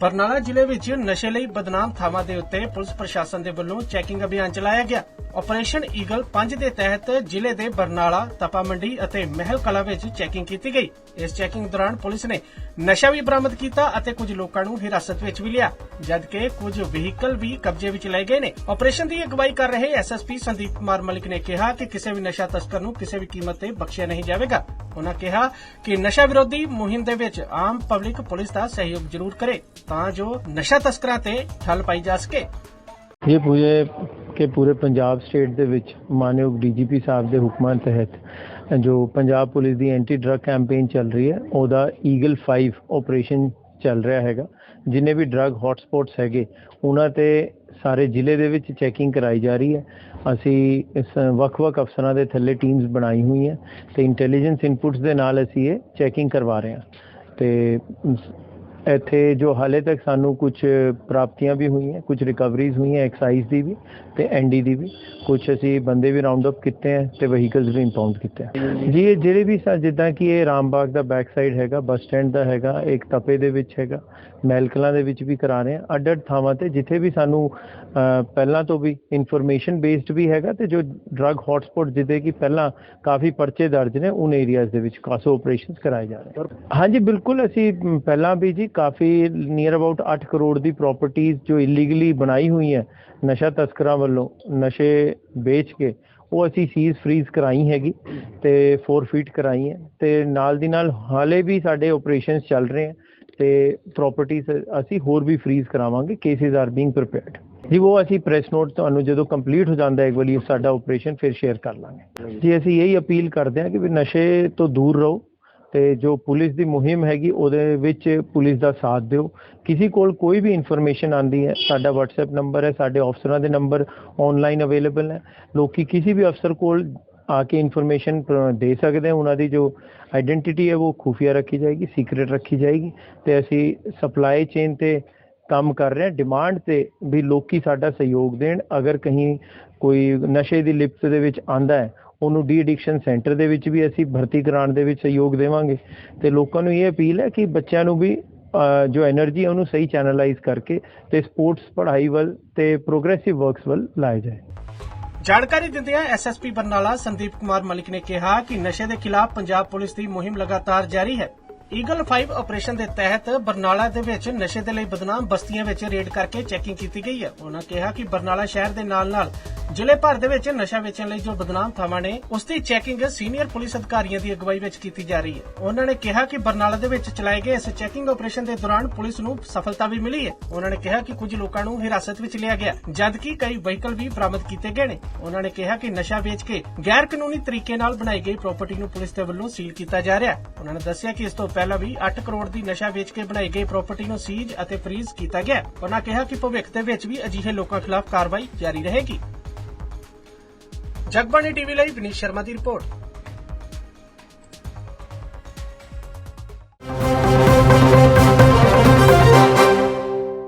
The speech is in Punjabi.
ਬਰਨਾਲਾ ਜ਼ਿਲ੍ਹੇ ਵਿੱਚ ਨਸ਼ੇ ਲਈ ਬਦਨਾਮ ਥਾਵਾਂ ਦੇ ਉੱਤੇ ਪੁਲਿਸ ਪ੍ਰਸ਼ਾਸਨ ਦੇ ਵੱਲੋਂ ਚੈਕਿੰਗ ਅਭਿਆਨ ਚਲਾਇਆ ਗਿਆ। ਆਪਰੇਸ਼ਨ ਈਗਲ 5 ਦੇ ਤਹਿਤ ਜ਼ਿਲ੍ਹੇ ਦੇ ਬਰਨਾਲਾ ਤਪਾ ਮੰਡੀ ਅਤੇ ਮਹਿਲ ਕਲਾ ਵਿੱਚ ਚੈਕਿੰਗ ਕੀਤੀ ਗਈ। ਇਸ ਚੈਕਿੰਗ ਦੌਰਾਨ ਪੁਲਿਸ ਨੇ ਨਸ਼ਾ ਵੀ ਬਰਾਮਦ ਕੀਤਾ ਅਤੇ ਕੁਝ ਲੋਕਾਂ ਨੂੰ ਹਿਰਾਸਤ ਵਿੱਚ ਵੀ ਲਿਆ, ਜਦਕਿ ਕੁਝ ਵਹੀਕਲ ਵੀ ਕਬਜ਼ੇ ਵਿੱਚ ਲਏ ਗਏ ਨੇ। ਆਪਰੇਸ਼ਨ ਦੀ ਅਗਵਾਈ ਕਰ ਰਹੇ ਐਸਐਸਪੀ ਸੰਦੀਪ ਕੁਮਾਰ ਮਲਿਕ ਨੇ ਕਿਹਾ ਕਿ ਕਿਸੇ ਵੀ ਨਸ਼ਾ ਤਸਕਰ ਨੂੰ ਕਿਸੇ ਵੀ ਕੀਮਤ ਤੇ ਬਖਸ਼ਿਆ ਨਹੀਂ ਜਾਵੇਗਾ। ਉਹਨਾਂ ਕਿਹਾ ਕਿ ਨਸ਼ਾ ਵਿਰੋਧੀ ਮੁਹਿੰਮ ਦੇ ਵਿੱਚ ਆਮ ਪਬਲਿਕ ਪੁਲਿਸ ਦਾ ਸਹਿਯੋਗ ਜ਼ਰੂਰ ਕਰੇ ਤਾਂ ਜੋ ਨਸ਼ਾ ਤਸਕਰਾਂ ਤੇ ਠੱਲ ਪਾਈ ਜਾ ਸਕੇ। ਇਹ ਪੂਰੇ ਕਿ ਪੂਰੇ ਪੰਜਾਬ ਸਟੇਟ ਦੇ ਵਿੱਚ ਮਾਨਯੋਗ ਡੀਜੀਪੀ ਸਾਹਿਬ ਦੇ ਹੁਕਮਾਂ ਤਹਿਤ ਜੋ ਪੰਜਾਬ ਪੁਲਿਸ ਦੀ ਐਂਟੀ ਡਰੱਗ ਕੈਂਪੇਨ ਚੱਲ ਰਹੀ ਹੈ, ਉਹਦਾ ਈਗਲ 5 ਆਪਰੇਸ਼ਨ ਚੱਲ ਰਿਹਾ ਹੈਗਾ। ਜਿੰਨੇ ਵੀ ਡਰੱਗ ਹੌਟਸਪੌਟਸ ਹੈਗੇ, ਉਹਨਾਂ ਤੇ ਸਾਰੇ ਜ਼ਿਲ੍ਹੇ ਦੇ ਵਿੱਚ ਚੈਕਿੰਗ ਕਰਾਈ ਜਾ ਰਹੀ ਹੈ। ਅਸੀਂ ਇਸ ਵੱਖ-ਵੱਖ ਅਫਸਰਾਂ ਦੇ ਥੱਲੇ ਟੀਮਸ ਬਣਾਈ ਹੋਈ ਹੈ ਤੇ ਇੰਟੈਲੀਜੈਂਸ ਇਨਪੁਟਸ ਦੇ ਨਾਲ ਅਸੀਂ ਇਹ ਚੈਕਿੰਗ ਕਰਵਾ ਰਹੇ ਹਾਂ। ਤੇ ਇੱਥੇ ਜੋ ਹਾਲੇ ਤੱਕ ਸਾਨੂੰ ਕੁਝ ਪ੍ਰਾਪਤੀਆਂ ਵੀ ਹੋਈਆਂ ਕੁਝ ਰਿਕਵਰੀਜ਼ ਹੋਈਆਂ ਐਕਸਾਈਜ਼ ਦੀ ਵੀ ਤੇ ਐਨਡੀ ਦੀ ਵੀ ਕੁਝ ਅਸੀਂ ਬੰਦੇ ਵੀ ਰਾਉਂਡ ਅਪ ਕੀਤੇ ਹੈ ਤੇ ਵਹੀਕਲਸ ਵੀ ਇੰਪਾਊਂਡ ਕੀਤੇ ਹੈ ਜੀ, ਇਹ ਜਿਹੜੇ ਵੀ ਸਾ, ਜਿੱਦਾਂ ਕਿ ਇਹ ਰਾਮਬਾਗ ਦਾ ਬੈਕ ਸਾਈਡ ਹੈਗਾ ਬੱਸ ਸਟੈਂਡ ਦਾ ਹੈਗਾ, ਇੱਕ ਤਪੇ ਦੇ ਵਿੱਚ ਹੈਗਾ ਮੈਲਕਲਾਂ ਦੇ ਵਿੱਚ ਵੀ ਕਰਾ ਰਹੇ ਹਾਂ ਅੱਡ ਅੱਡ ਥਾਵਾਂ ਤੇ ਜਿੱਥੇ ਵੀ ਸਾਨੂੰ ਪਹਿਲਾਂ ਤੋਂ ਵੀ ਇਨਫੋਰਮੇਸ਼ਨ ਬੇਸਡ ਵੀ ਹੈਗਾ ਤੇ ਜੋ ਡਰੱਗ ਹੌਟਸਪੌਟ ਜਿਹਦੇ ਕਿ ਪਹਿਲਾਂ ਕਾਫੀ ਪਰਚੇ ਦਰਜ ਨੇ, ਉਨ ਏਰੀਆਜ਼ ਦੇ ਵਿੱਚ ਕਾਸੋ ਆਪਰੇਸ਼ਨਸ ਕਰਾਏ ਜਾ ਰਹੇ ਹਾਂਜੀ, ਬਿਲਕੁਲ ਅਸੀਂ ਪਹਿਲਾਂ ਵੀ ਜੀ ਕਾਫੀ ਨੀਅਰ ਅਬਾਊਟ 8 ਕਰੋੜ ਦੀ ਪ੍ਰਾਪਰਟੀਆਂ ਜੋ ਇਲੀਗਲੀ ਬਣਾਈ ਹੋਈ ਹੈ ਨਸ਼ਾ ਤਸਕਰਾਂ ਵੱਲੋਂ, ਨਸ਼ੇ ਵੇਚ ਕੇ, ਉਹ ਅਸੀਂ ਸੀਜ਼ ਫ੍ਰੀਜ਼ ਕਰਾਈ ਹੈਗੀ ਤੇ ਫੋਰਫੀਟ ਕਰਾਈ ਹੈ ਤੇ ਨਾਲ ਦੀ ਨਾਲ ਹਾਲੇ ਵੀ ਸਾਡੇ ਆਪਰੇਸ਼ਨਸ ਚੱਲ ਰਹੇ ਹੈ ਤੇ ਪ੍ਰਾਪਰਟੀਆਂ ਅਸੀਂ ਹੋਰ ਵੀ ਫ੍ਰੀਜ਼ ਕਰਾਵਾਂਗੇ ਕੇਸਿਸ ਆਰ ਬੀਇੰਗ ਪ੍ਰੀਪੇਅਰਡ ਜੀ, ਉਹ ਅਸੀਂ ਪ੍ਰੈਸ ਨੋਟ ਤੁਹਾਨੂੰ ਜਦੋਂ ਕੰਪਲੀਟ ਹੋ ਜਾਂਦਾ ਹੈ, ਇੱਕ ਵਾਰੀ ਸਾਡਾ ਆਪਰੇਸ਼ਨ ਫਿਰ ਸ਼ੇਅਰ ਕਰ ਲਾਂਗੇ। ਜੀ, ਅਸੀਂ ਇਹੀ ਅਪੀਲ ਕਰਦੇ ਹਾਂ ਕਿ ਵੀ ਨਸ਼ੇ ਤੋਂ ਦੂਰ ਰਹੋ ਤੇ ਜੋ ਪੁਲਿਸ ਦੀ ਮੁਹਿੰਮ ਹੈਗੀ, ਉਹਦੇ ਵਿੱਚ ਪੁਲਿਸ ਦਾ ਸਾਥ ਦਿਓ। ਕਿਸੇ ਕੋਲ ਕੋਈ ਵੀ ਇਨਫੋਰਮੇਸ਼ਨ ਆਂਦੀ ਹੈ, ਸਾਡਾ WhatsApp ਨੰਬਰ ਹੈ, ਸਾਡੇ ਅਫਸਰਾਂ ਦੇ ਨੰਬਰ ਆਨਲਾਈਨ ਅਵੇਲੇਬਲ ਹੈ। ਲੋਕੀ ਕਿਸੇ ਵੀ ਅਫਸਰ ਕੋਲ ਆ ਕੇ ਇਨਫੋਰਮੇਸ਼ਨ ਦੇ ਸਕਦੇ ਉਹਨਾਂ ਦੀ ਜੋ ਆਇਡੈਂਟੀਟੀ ਹੈ, ਉਹ ਖੁਫੀਆ ਰੱਖੀ ਜਾਏਗੀ ਸੀਕ੍ਰੀਟ ਰੱਖੀ ਜਾਏਗੀ। ਤੇ ਅਸੀਂ ਸਪਲਾਈ ਚੇਨ ਤੇ ਕੰਮ ਕਰ ਰਹੇ ਹਾਂ। ਡਿਮਾਂਡ ਤੇ ਵੀ ਲੋਕੀ ਸਾਡਾ ਸਹਿਯੋਗ ਦੇਣ। ਅਗਰ ਕਹੀਂ ਕੋਈ ਨਸ਼ੇ ਦੀ ਲਿਪਤ ਦੇ ਵਿੱਚ ਆਂਦਾ ਹੈ ਉਹਨੂੰ ਡੀ ਐਡਿਕਸ਼ਨ ਸੈਂਟਰ ਦੇ ਵਿੱਚ ਵੀ ਅਸੀਂ ਭਰਤੀ ਕਰਾਉਣ ਦੇ ਵਿੱਚ ਸਹਿਯੋਗ ਦੇਵਾਂਗੇ। ਤੇ ਲੋਕਾਂ ਨੂੰ ਇਹ ਅਪੀਲ ਹੈ ਕਿ ਬੱਚਿਆਂ ਨੂੰ ਵੀ ਜੋ એનર્ਜੀ ਹੈ ਉਹਨੂੰ ਸਹੀ ਚੈਨਲਾਈਜ਼ ਕਰਕੇ ਤੇ ਸਪੋਰਟਸ ਪੜ੍ਹਾਈ ਵੱਲ ਤੇ ਪ੍ਰੋਗਰੈਸਿਵ ਵਰਕਸ ਵੱਲ ਲਾਇਆ ਜਾਏ। ਜਾਣਕਾਰੀ ਦਿੰਦਿਆਂ ਐਸਐਸਪੀ ਬਰਨਾਲਾ ਸੰਦੀਪ ਕੁਮਾਰ ਮਲਿਕ ਨੇ ਕਿਹਾ ਕਿ ਨਸ਼ੇ ਦੇ ਖਿਲਾਫ ਪੰਜਾਬ ਪੁਲਿਸ ਦੀ ਮੁਹਿੰਮ ਲਗਾਤਾਰ ਜਾਰੀ ਹੈ। ਈਗਲ 5 ਆਪਰੇਸ਼ਨ ਦੇ ਤਹਿਤ ਬਰਨਾਲਾ ਦੇ ਵਿੱਚ ਨਸ਼ੇ ਦੇ ਲਈ ਬਦਨਾਮ ਬਸਤੀਆਂ ਵਿੱਚ ਰੇਡ ਕਰਕੇ ਚੈਕਿੰਗ ਕੀਤੀ ਗਈ ਹੈ। ਉਹਨਾਂ ਕਿਹਾ ਕਿ ਬਰਨਾਲਾ ਸ਼ਹਿਰ ਦੇ ਨਾਲ-ਨਾਲ ਜ਼ਿਲ੍ਹੇ ਭਰ ਦੇ ਵਿੱਚ ਨਸ਼ਾ ਵੇਚਣ ਲਈ ਜੋ ਬਦਨਾਮ ਥਾਵਾਂ ਨੇ, ਉਸ ਦੀ ਚੈਕਿੰਗ ਸੀਨੀਅਰ ਪੁਲਿਸ ਅਧਿਕਾਰੀਆਂ ਦੀ ਅਗਵਾਈ ਵਿੱਚ ਕੀਤੀ ਜਾ ਰਹੀ ਹੈ। ਉਹਨਾਂ ਨੇ ਕਿਹਾ ਕਿ ਬਰਨਾਲਾ ਦੇ ਵਿੱਚ ਚਲਾਏ ਗਏ ਇਸ ਚੈਕਿੰਗ ਆਪਰੇਸ਼ਨ ਦੇ ਦੌਰਾਨ ਪੁਲਿਸ ਨੂੰ ਸਫਲਤਾ ਵੀ ਮਿਲੀ ਹੈ। ਉਹਨਾਂ ਨੇ ਕਿਹਾ ਕਿ ਕੁਝ ਲੋਕਾਂ ਨੂੰ ਹਿਰਾਸਤ ਵਿੱਚ ਲਿਆ ਗਿਆ, ਜਦਕਿ ਕਈ ਵਹੀਕਲ ਵੀ ਬਰਾਮਦ ਕੀਤੇ ਗਏ ਨੇ। ਉਹਨਾਂ ਨੇ ਕਿਹਾ ਕਿ ਨਸ਼ਾ ਵੇਚ ਕੇ ਗੈਰ ਕਾਨੂੰਨੀ ਤਰੀਕੇ ਨਾਲ ਬਣਾਈ ਗਈ ਪ੍ਰਾਪਰਟੀ ਨੂੰ ਪੁਲਿਸ ਦੇ ਵੱਲੋਂ ਸੀਲ ਕੀਤਾ ਜਾ ਰਿਹਾ ਹੈ। ਉਹਨਾਂ ਨੇ ਦੱਸਿਆ ਕਿ ਇਸ ਤੋਂ ਪਹਿਲਾਂ ਵੀ 8 ਕਰੋੜ ਦੀ ਨਸ਼ਾ ਵੇਚ ਕੇ ਬਣਾਈ ਗਈ ਪ੍ਰਾਪਰਟੀ ਨੂੰ ਸੀਜ਼ ਅਤੇ ਫ੍ਰੀਜ਼ ਕੀਤਾ ਗਿਆ ਹੈ। ਉਹਨਾਂ ਕਿਹਾ ਕਿ ਭਵਿੱਖ ਦੇ ਵਿੱਚ ਵੀ ਅਜਿਹੇ ਲੋਕਾਂ ਖਿਲਾਫ ਕਾਰਵਾਈ ਜਾਰੀ ਰਹੇਗੀ ਜਗਬਾਣੀ ਟੀਵੀ ਲਈ ਵਿਨੀਤ ਸ਼ਰਮਾ ਦੀ ਰਿਪੋਰਟ